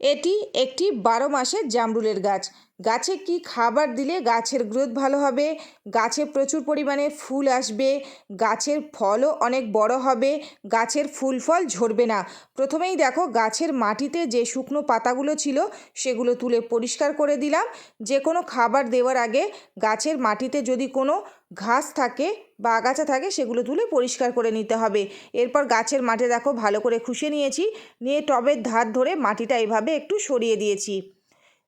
এটি একটি বারো মাসের জামরুলের গাছ। গাছে কি খাবার দিলে গাছের গ্রোথ ভালো হবে? গাছে প্রচুর পরিমাণে ফুল আসবে। গাছের ফলও অনেক বড় হবে। গাছের ফুল ফল ঝরবে না। প্রথমেই দেখো গাছের মাটিতে যে শুকনো পাতাগুলো ছিল, সেগুলো তুলে পরিষ্কার করে দিলাম। যে কোনো খাবার দেওয়ার আগে গাছের মাটিতে যদি কোনো ঘাস থাকে বা আগাছা থাকে, সেগুলো তুলে পরিষ্কার করে নিতে হবে। এরপর গাছের মাঠে দেখো ভালো করে খুশে নিয়েছি। নিয়ে টবের ধার ধরে মাটিটা এভাবে একটু সরিয়ে দিয়েছি।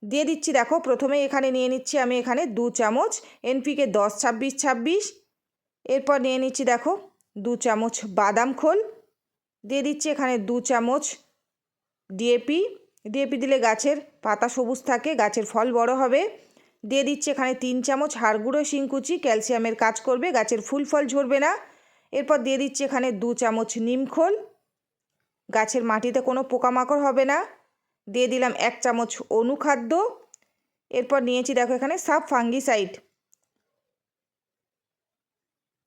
দিয়ে দিচ্ছি, দেখো প্রথমে এখানে নিয়ে নিচ্ছি আমি এখানে দু চামচ এনপিকে দশ ছাব্বিশ ছাব্বিশ। এরপর নিয়ে নিচ্ছি, দেখো, দু চামচ বাদাম খোল। দিয়ে দিচ্ছি এখানে দু চামচ ডিএপি ডিএপি দিলে গাছের পাতা সবুজ থাকে, গাছের ফল বড় হবে। দিয়ে দিচ্ছি এখানে তিন চামচ হাড়গুঁড়ো শিংকুচি, ক্যালসিয়ামের কাজ করবে, গাছের ফুল ফল ঝরবে না। এরপর দিয়ে দিচ্ছি এখানে দু চামচ নিমখোল গাছের মাটিতে কোনো পোকামাকড় হবে না। দিয়ে দিলাম এক চামচ অনুখাদ্য। এরপর নিয়েছি দেখো এখানে সাব ফাঙ্গিসাইড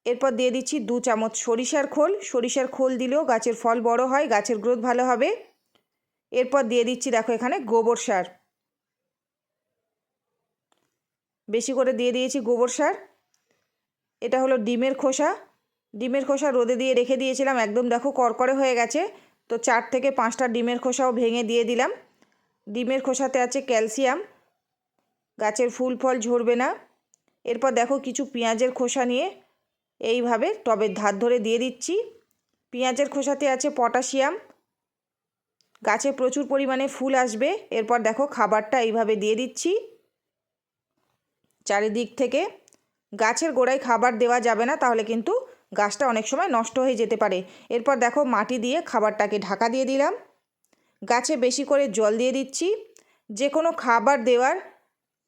এরপর দিয়ে দিচ্ছি দু চামচ সরিষার খোল। সরিষার খোল দিলেও গাছের ফল বড় হয়, গাছের গ্রোথ ভালো হবে। এরপর দিয়ে দিচ্ছি দেখো এখানে গোবর সার। বেশি করে দিয়ে দিয়েছি গোবর সার। এটা হলো ডিমের খোসা। ডিমের খোসা রোদে দিয়ে রেখে দিয়েছিলাম, একদম দেখো করকরে হয়ে গেছে। তো চার থেকে পাঁচটা ডিমের খোসাও ভেঙে দিয়ে দিলাম। ডিমের খোসাতে আছে ক্যালসিয়াম, গাছের ফুল ফল ঝরবে না। এরপর দেখো কিছু পেঁয়াজের খোসা নিয়ে এইভাবে টবের ধার ধরে দিয়ে দিচ্ছি। পেঁয়াজের খোসাতে আছে পটাশিয়াম, গাছে প্রচুর পরিমাণে ফুল আসবে। এরপর দেখো খাবারটা এইভাবে দিয়ে দিচ্ছি। চারিদিক থেকে গাছের গোড়ায় খাবার দেওয়া যাবে না, তাহলে কিন্তু গাছটা অনেক সময় নষ্ট হয়ে যেতে পারে। এরপর দেখো মাটি দিয়ে খাবারটাকে ঢাকা দিয়ে দিলাম। গাছে বেশি করে জল দিয়ে দিচ্ছি। যে কোনো খাবার দেওয়ার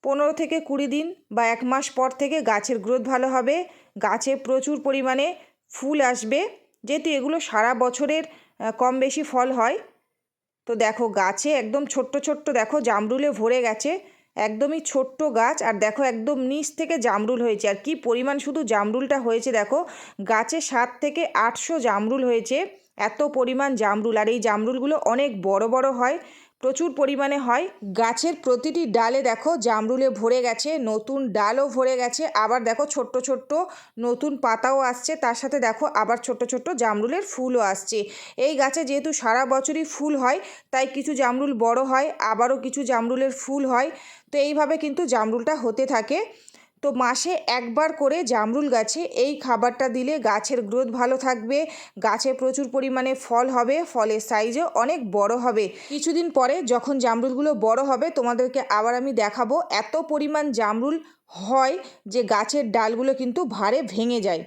পনেরো থেকে কুড়ি দিন বা এক মাস পর থেকে গাছের গ্রোথ ভালো হবে। গাছে প্রচুর পরিমাণে ফুল আসবে। যেহেতু এগুলো সারা বছরের কম বেশি ফল হয়। তো দেখো গাছে একদম ছোট্ট ছোট্ট দেখো জামরুলে ভরে গেছে। একদমই ছোট্ট গাছ। আর দেখো একদম নিচ থেকে জামরুল হয়েছে। আর কি পরিমাণ শুধু জামরুলটা হয়েছে দেখো। গাছে সাত থেকে আটশো জামরুল হয়েছে। এত পরিমাণ জামরুল। আর এই জামরুলগুলো অনেক বড় বড় হয়। প্রচুর পরিমাণে হয়। গাছের প্রতিটি ডালে দেখো জামরুলে ভরে গেছে, নতুন ডালও ভরে গেছে, আবার দেখো ছোট্ট ছোট্ট নতুন পাতাও আসছে, তার সাথে দেখো আবার ছোট্ট ছোট্ট জামরুলের ফুলও আসছে। এই গাছে যেহেতু সারা বছরই ফুল হয়, তাই কিছু জামরুল বড় হয়, আবারও কিছু জামরুলের ফুল হয়, তো এইভাবে কিন্তু জামরুলটা হতে থাকে। তো মাসে একবার করে জামরুল গাছে এই খাবারটা দিলে গাছের গ্রোথ ভালো থাকবে। গাছে প্রচুর পরিমাণে ফল হবে, ফলের সাইজও অনেক বড় হবে। কিছুদিন পরে যখন জামরুলগুলো বড় হবে, তোমাদেরকে আবার আমি দেখাবো এত পরিমাণ জামরুল হয় যে গাছের ডালগুলো কিন্তু ভারে ভেঙে যায়।